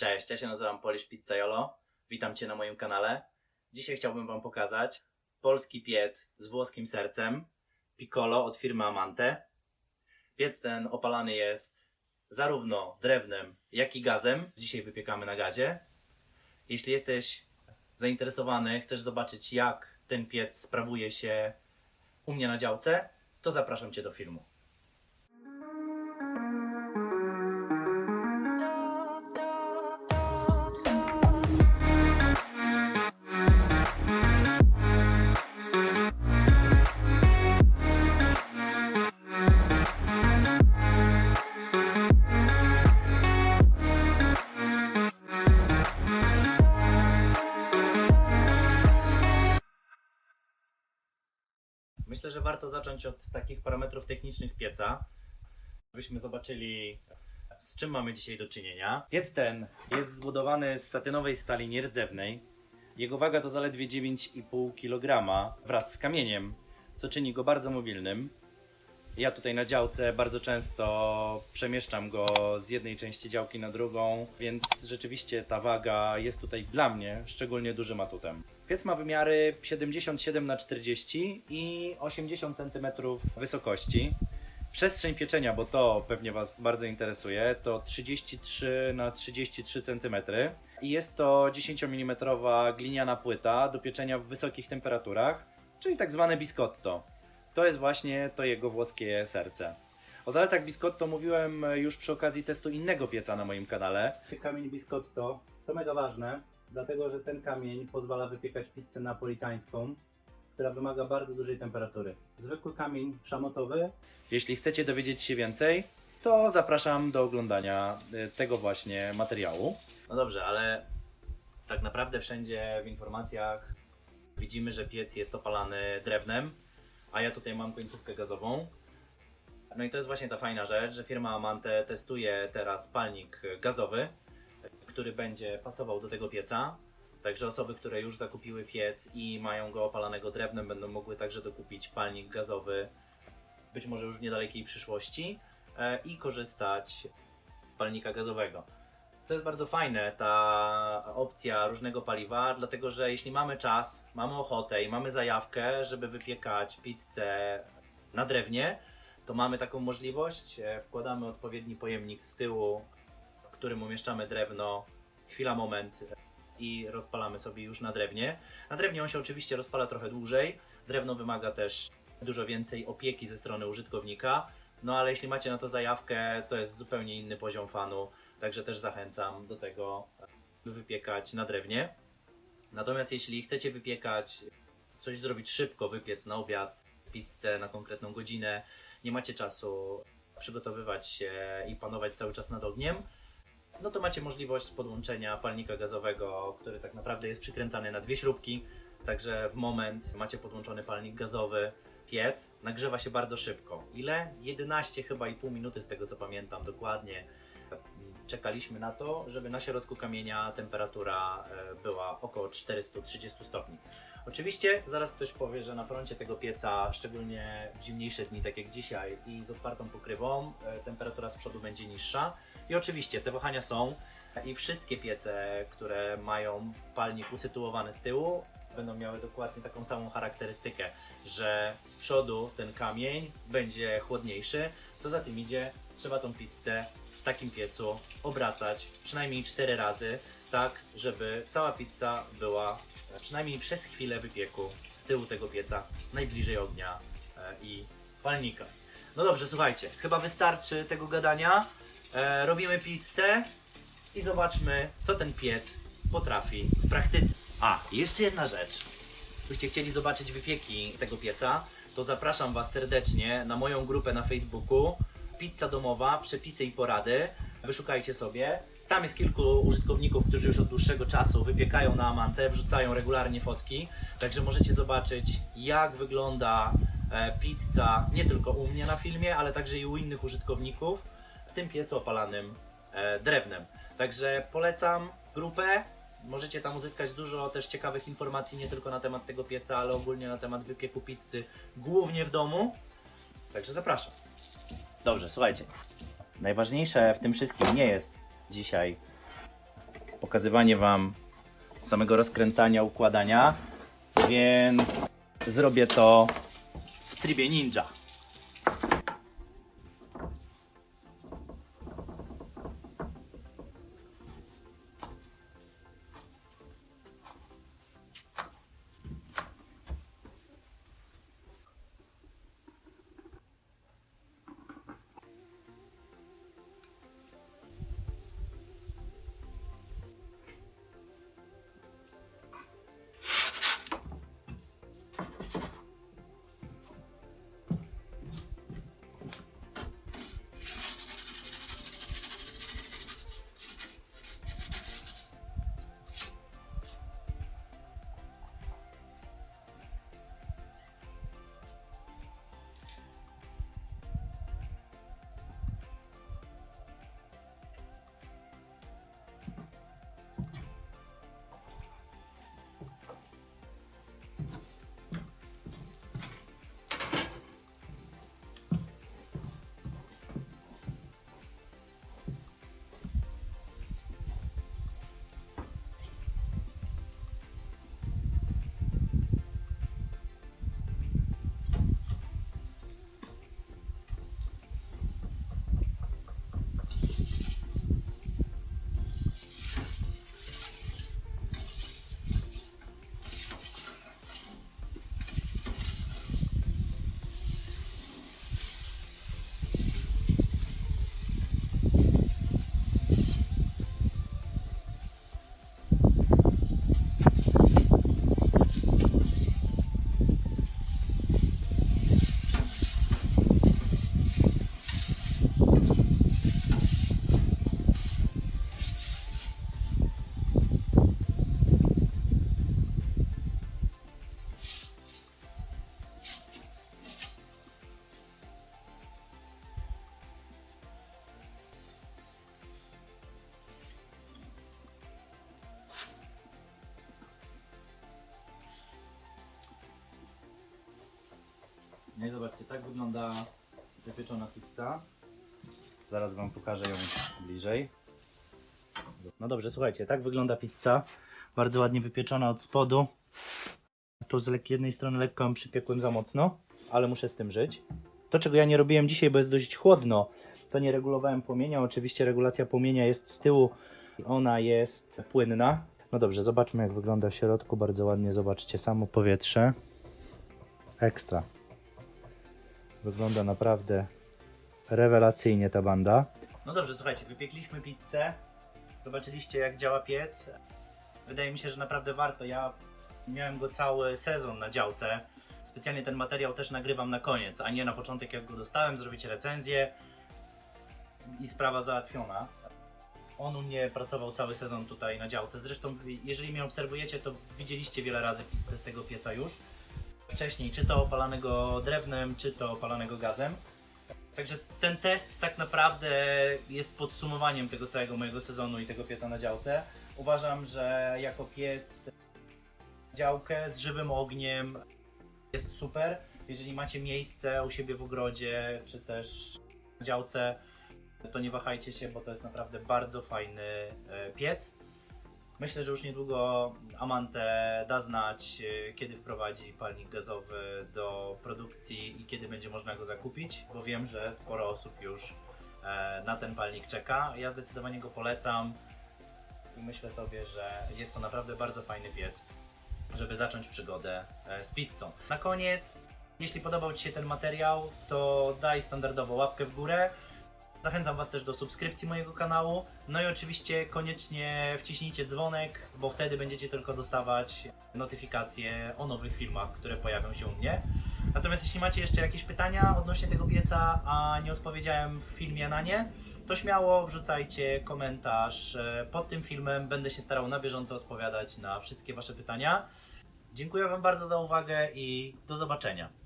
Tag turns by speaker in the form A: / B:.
A: Cześć, ja się nazywam Polish Pizzaiolo. Witam Cię na moim kanale. Dzisiaj chciałbym Wam pokazać polski piec z włoskim sercem Piccolo od firmy Amante. Piec ten opalany jest zarówno drewnem, jak i gazem. Dzisiaj wypiekamy na gazie. Jeśli jesteś zainteresowany, chcesz zobaczyć jak ten piec sprawuje się u mnie na działce, to zapraszam Cię do filmu. Warto zacząć od takich parametrów technicznych pieca, byśmy zobaczyli, z czym mamy dzisiaj do czynienia. Piec ten jest zbudowany z satynowej stali nierdzewnej. Jego waga to zaledwie 9,5 kg wraz z kamieniem, co czyni go bardzo mobilnym. Ja tutaj na działce bardzo często przemieszczam go z jednej części działki na drugą, więc rzeczywiście ta waga jest tutaj dla mnie szczególnie dużym atutem. Piec ma wymiary 77 na 40 i 80 cm wysokości. Przestrzeń pieczenia, bo to pewnie Was bardzo interesuje, to 33 na 33 cm i jest to 10 mm gliniana płyta do pieczenia w wysokich temperaturach, czyli tak zwane biscotto. To jest właśnie to jego włoskie serce. O zaletach biscotto mówiłem już przy okazji testu innego pieca na moim kanale. Kamień biscotto to mega ważne, dlatego że ten kamień pozwala wypiekać pizzę napolitańską, która wymaga bardzo dużej temperatury. Zwykły kamień szamotowy. Jeśli chcecie dowiedzieć się więcej, to zapraszam do oglądania y, tego właśnie materiału. No dobrze, ale tak naprawdę wszędzie w informacjach widzimy, że piec jest opalany drewnem, a ja tutaj mam końcówkę gazową. No i to jest właśnie ta fajna rzecz, że firma Amante testuje teraz palnik gazowy, który będzie pasował do tego pieca. Także osoby, które już zakupiły piec i mają go opalanego drewnem, będą mogły także dokupić palnik gazowy, być może już w niedalekiej przyszłości, e, i korzystać z palnika gazowego. To jest bardzo fajne, ta opcja różnego paliwa, dlatego że jeśli mamy czas, mamy ochotę i mamy zajawkę, żeby wypiekać pizzę na drewnie, to mamy taką możliwość. E, Wkładamy odpowiedni pojemnik z tyłu, w którym umieszczamy drewno, chwila, moment e, i rozpalamy sobie już na drewnie. Na drewnie on się oczywiście rozpala trochę dłużej. Drewno wymaga też dużo więcej opieki ze strony użytkownika. No ale jeśli macie na to zajawkę, to jest zupełnie inny poziom fanu. Także też zachęcam do tego, by wypiekać na drewnie. Natomiast jeśli chcecie wypiekać, coś zrobić szybko, wypiec na obiad, pizzę na konkretną godzinę, nie macie czasu przygotowywać się i panować cały czas nad ogniem, no to macie możliwość podłączenia palnika gazowego, który tak naprawdę jest przykręcany na dwie śrubki. Także w moment macie podłączony palnik gazowy, piec nagrzewa się bardzo szybko. Ile? 11 chyba i pół minuty z tego co pamiętam dokładnie. Czekaliśmy na to, żeby na środku kamienia temperatura e, była około 430 stopni. Oczywiście zaraz ktoś powie, że na froncie tego pieca, szczególnie w zimniejsze dni, tak jak dzisiaj, i z otwartą pokrywą, e, temperatura z przodu będzie niższa. I oczywiście te wahania są i wszystkie piece, które mają palnik usytuowany z tyłu, będą miały dokładnie taką samą charakterystykę, że z przodu ten kamień będzie chłodniejszy, co za tym idzie, trzeba tą pizzę w takim piecu obracać przynajmniej 4 razy, tak żeby cała pizza była e, przynajmniej przez chwilę wypieku z tyłu tego pieca, najbliżej ognia e, i palnika. No dobrze, słuchajcie, chyba wystarczy tego gadania. E, robimy pizzę i zobaczmy, co ten piec potrafi w praktyce. A, jeszcze jedna rzecz. Gdybyście chcieli zobaczyć wypieki tego pieca, to zapraszam Was serdecznie na moją grupę na Facebooku. Pizza domowa, przepisy i porady. Wyszukajcie sobie. Tam jest kilku użytkowników, którzy już od dłuższego czasu wypiekają na Amantę, wrzucają regularnie fotki. Także możecie zobaczyć, jak wygląda e, pizza nie tylko u mnie na filmie, ale także i u innych użytkowników w tym piecu opalanym e, drewnem. Także polecam grupę. Możecie tam uzyskać dużo też ciekawych informacji, nie tylko na temat tego pieca, ale ogólnie na temat wypieku pizzy, głównie w domu. Także zapraszam. Dobrze, słuchajcie. Najważniejsze w tym wszystkim nie jest dzisiaj pokazywanie Wam samego rozkręcania, układania, więc zrobię to w trybie ninja. Zobaczcie, tak wygląda wypieczona pizza. Zaraz Wam pokażę ją bliżej. No dobrze, słuchajcie, tak wygląda pizza. Bardzo ładnie wypieczona od spodu. Tu z jednej strony lekko ją przypiekłem za mocno, ale muszę z tym żyć. To, czego ja nie robiłem dzisiaj, bo jest dość chłodno, to nie regulowałem płomienia. Oczywiście regulacja płomienia jest z tyłu, ona jest płynna. No dobrze, zobaczmy jak wygląda w środku. Bardzo ładnie, zobaczcie, samo powietrze. Ekstra. Wygląda naprawdę rewelacyjnie ta banda. No dobrze, słuchajcie, wypiekliśmy pizzę. Zobaczyliście jak działa piec. Wydaje mi się, że naprawdę warto. Ja miałem go cały sezon na działce. Specjalnie ten materiał też nagrywam na koniec, a nie na początek jak go dostałem. Zrobicie recenzję i sprawa załatwiona. On u mnie pracował cały sezon tutaj na działce. Zresztą, jeżeli mnie obserwujecie, to widzieliście wiele razy pizzę z tego pieca już wcześniej, czy to opalanego drewnem, czy to opalanego gazem. Także ten test tak naprawdę jest podsumowaniem tego całego mojego sezonu i tego pieca na działce. Uważam, że jako piec działkę z żywym ogniem jest super. Jeżeli macie miejsce u siebie w ogrodzie, czy też na działce, to nie wahajcie się, bo to jest naprawdę bardzo fajny e, piec. Myślę, że już niedługo Amante da znać, e, kiedy wprowadzi palnik gazowy do produkcji i kiedy będzie można go zakupić, bo wiem, że sporo osób już e, na ten palnik czeka. Ja zdecydowanie go polecam i myślę sobie, że jest to naprawdę bardzo fajny piec, żeby zacząć przygodę e, z pizzą. Na koniec, jeśli podobał Ci się ten materiał, to daj standardowo łapkę w górę. Zachęcam Was też do subskrypcji mojego kanału. No i oczywiście koniecznie wciśnijcie dzwonek, bo wtedy będziecie tylko dostawać notyfikacje o nowych filmach, które pojawią się u mnie. Natomiast jeśli macie jeszcze jakieś pytania odnośnie tego pieca, a nie odpowiedziałem w filmie na nie, to śmiało wrzucajcie komentarz e, pod tym filmem. Będę się starał na bieżąco odpowiadać na wszystkie Wasze pytania. Dziękuję Wam bardzo za uwagę i do zobaczenia.